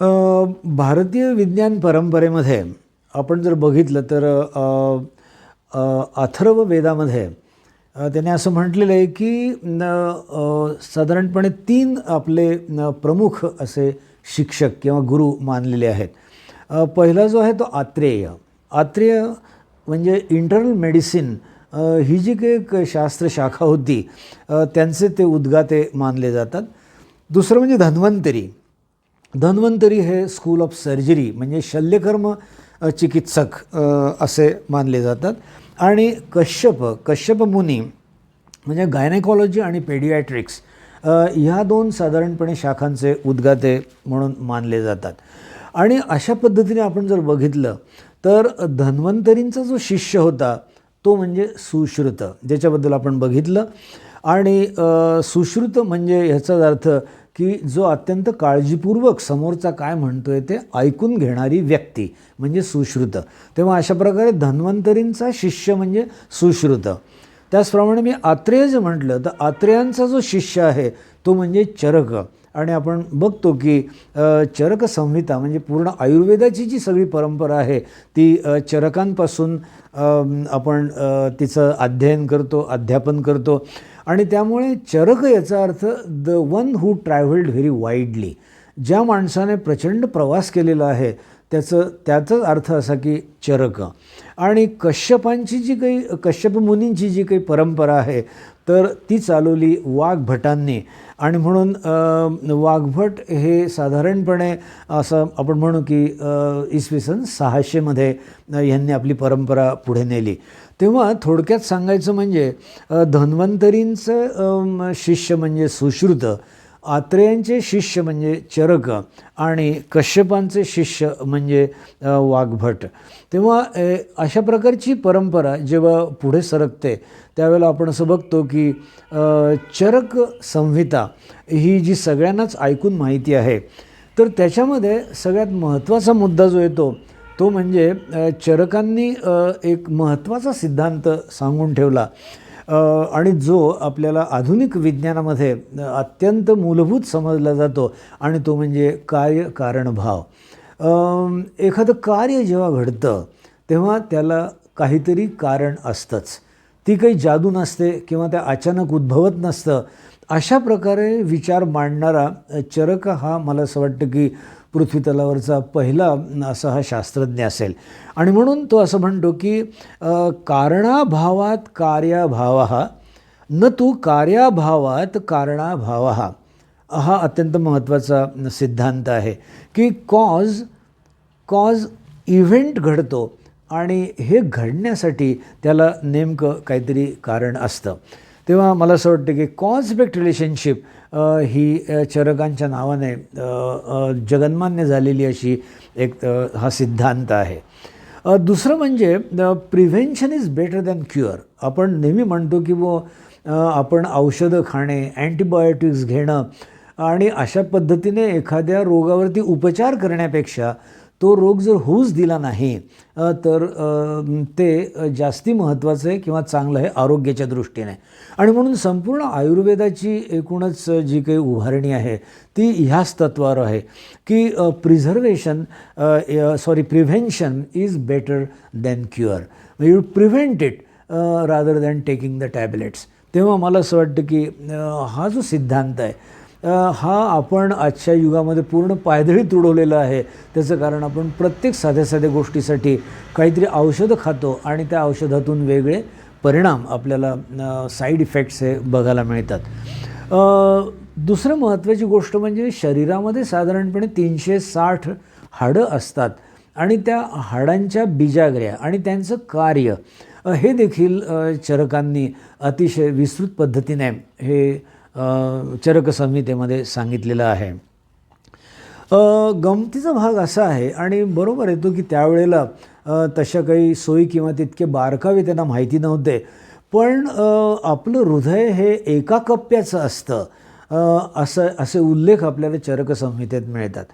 भारतीय विज्ञान परंपरेमध्ये आपण जर बघितलं तर अथर्व वेदामध्ये त्याने असं म्हटलेलं आहे की न, साधारणपणे तीन आपले प्रमुख असे शिक्षक किंवा गुरु मानलेले आहेत. पहिला जो आहे तो आत्रेय. आत्रेय म्हणजे इंटरनल मेडिसिन ही जी काही एक शास्त्रशाखा होती त्यांचे ते उद्गाते मानले जातात. दुसरं म्हणजे धन्वंतरी. धन्वंतरी हे स्कूल ऑफ सर्जरी म्हणजे शल्यकर्म चिकित्सक असे मानले जातात. आणि कश्यप कश्यप मुनी म्हणजे गायनेकॉलॉजी आणि पेडियाट्रिक्स ह्या दोन साधारणपणे शाखांचे उद्गाते म्हणून मानले जातात. आणि अशा पद्धतीने आपण जर बघितलं तर धन्वंतरींचा जो शिष्य होता तो म्हणजे सुश्रुत ज्याच्याबद्दल आपण बघितलं. आणि सुश्रुत म्हणजे ह्याचाच अर्थ की जो अत्यंत काळजीपूर्वक समोरचा काय म्हणतो आहे ते ऐकून घेणारी व्यक्ती म्हणजे सुश्रुत. तेव्हा अशा प्रकारे धन्वंतरींचा शिष्य म्हणजे सुश्रुत. त्याचप्रमाणे मी आत्रेयज म्हटलं तर आत्रेयांचा जो शिष्य आहे तो म्हणजे चरक. आणि आपण बघतो की चरक संहिता म्हणजे पूर्ण आयुर्वेदाची जी सगळी परंपरा आहे ती चरकांपासून आपण तिचं अध्ययन करतो अध्यापन करतो. आणि त्यामुळे चरक याचा अर्थ the one who travelled very widely ज्या माणसाने प्रचंड प्रवास केलेला आहे त्याचं त्याचाच अर्थ असा की चरक. आणि कश्यपांची जी काही कश्यप मुनींची जी काही परंपरा आहे तर ती चालवली वाघभटांनी. आणि म्हणून वाघभट हे साधारणपणे असं आपण म्हणू की इसवी सन सहाशेमध्ये यांनी आपली परंपरा पुढे नेली. तेव्हा थोडक्यात सांगायचं म्हणजे धन्वंतरींचं शिष्य म्हणजे सुश्रुत आत्रेयांचे शिष्य म्हणजे चरक आणि कश्यपांचे शिष्य म्हणजे वाघभट. तेव्हा अशा प्रकारची परंपरा जेव्हा पुढे सरकते त्यावेळेला आपण असं बघतो की चरक संहिता ही जी सगळ्यांनाच ऐकून माहिती आहे तर त्याच्यामध्ये सगळ्यात महत्त्वाचा मुद्दा जो येतो तो म्हणजे चरकांनी एक महत्त्वाचा सिद्धांत सांगून ठेवला. आणि जो आपल्याला आधुनिक विज्ञानामध्ये अत्यंत मूलभूत समजला जातो आणि तो म्हणजे कार्य कारणभाव. एखादं कार्य जेव्हा घडतं तेव्हा त्याला काहीतरी कारण असतंच. ती काही जादू नसते किंवा त्या अचानक उद्भवत नसतं. अशा प्रकारे विचार मांडणारा चरक हा मला असं वाटतं की पृथ्वीतलावरचा पहिला असा हा शास्त्रज्ञ असेल. आणि म्हणून तो असं म्हणतो की कारणाभावात कार्याभाव न तू कार्याभावात कारणाभाव. हा अत्यंत महत्त्वाचा सिद्धांत आहे की कॉज कॉज इव्हेंट घडतो आणि हे घडण्यासाठी त्याला नेमकं काहीतरी कारण असतं. तेव्हा मला असं वाटतं की कॉन्स्पेक्ट रिलेशनशिप ही चरकांच्या नावाने जगन्मान्य झालेली अशी एक हा सिद्धांत आहे. दुसरं म्हणजे prevention is better than cure. आपण नेहमी म्हणतो की व आपण औषधं खाणे अँटीबायोटिक्स घेणं आणि अशा पद्धतीने एखाद्या रोगावरती उपचार करण्यापेक्षा तो रोग जर होऊच दिला नाही तर ते जास्ती महत्त्वाचं आहे किंवा चांगलं आहे आरोग्याच्या दृष्टीने. आणि म्हणून संपूर्ण आयुर्वेदाची एकूणच जी काही उभारणी आहे ती ह्याच तत्वावर आहे की preservation sorry prevention is better than cure you prevent it rather than taking the tablets तेव्हा मला असं वाटतं की हा जो सिद्धांत आहे हा आपण आजच्या युगामध्ये पूर्ण पायदळी तुडवलेला आहे. त्याचं कारण आपण प्रत्येक साध्या साध्या गोष्टीसाठी काहीतरी औषधं खातो आणि त्या औषधातून वेगळे परिणाम आपल्याला साईड इफेक्ट्स हे बघायला मिळतात. दुसरं महत्त्वाची गोष्ट म्हणजे शरीरामध्ये साधारणपणे तीनशे साठ हाडं असतात आणि त्या हाडांच्या बिजागऱ्या आणि त्यांचं कार्य हे देखील चरकांनी अतिशय विस्तृत पद्धतीने हे चरक संहितेमध्ये सांगितलेलं आहे. गमतीचा भाग असा आहे आणि बरोबर येतो की त्यावेळेला तशा काही सोयी किंवा तितके बारकावे त्यांना माहिती नव्हते. पण आपलं हृदय हे एका कप्प्याचं असतं असं असे उल्लेख आपल्याला चरकसंहितेत मिळतात.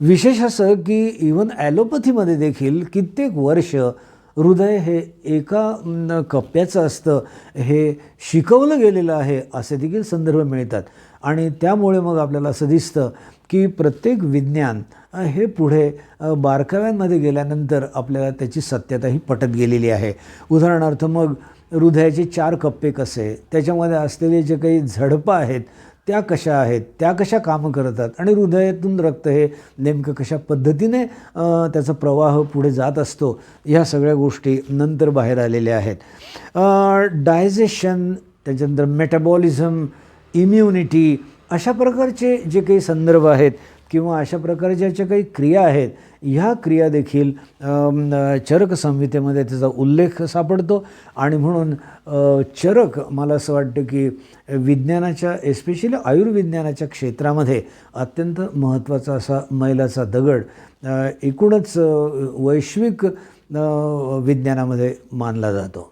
विशेष असं की इवन ॲलोपॅथीमध्ये देखील कित्येक वर्ष हृदय हे एका कप्प्याचं असतं. हे शिकवलं गेलेलं आहे असे देखील संदर्भ मिळतात. आणि त्यामुळे मग आपल्याला असं दिसतं की प्रत्येक विज्ञान हे पुढे बारकाव्यांमध्ये गेल्यानंतर आपल्याला त्याची सत्यता ही पटत गेलेली आहे. उदाहरणार्थ मग हृदयाचे चार कप्पे कसे त्याच्यामध्ये असलेले जे काही झडपं आहेत त्या कशा आहेत? त्या कशा कामं करतात? आणि हृदयातून रक्त हे नेमकं कशा पद्धतीने त्याचा प्रवाह पुढे जात असतो ह्या सगळ्या गोष्टी नंतर बाहेर आलेल्या आहेत. डायजेशन त्याच्यानंतर मेटाबॉलिझम इम्युनिटी अशा प्रकारचे जे काही संदर्भ आहेत किंवा अशा प्रकारच्या ज्या काही क्रिया आहेत ह्या क्रिया देखील चरक संहितेमध्ये त्याचा उल्लेख सापडतो. आणि म्हणून चरक मला असं वाटतं की विज्ञानाच्या एस्पेशली आयुर्विज्ञानाच्या क्षेत्रामध्ये अत्यंत महत्त्वाचा असा मैलाचा दगड एकूणच वैश्विक विज्ञानामध्ये मानला जातो.